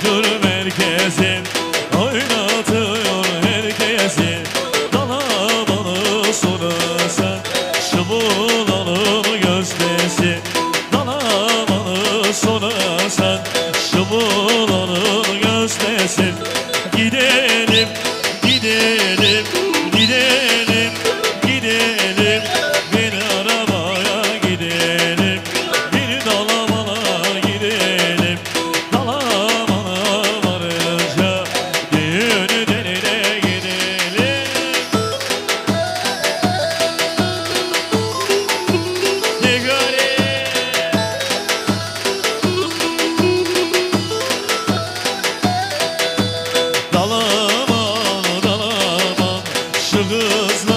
Oynatıyor merkezi Oynatıyor herkesi. Dalabalı sonrası Şıbulalım gözdesi Dalabalı sonrası Şıbulalım gözdesi Gidelim, gidelim. kızlar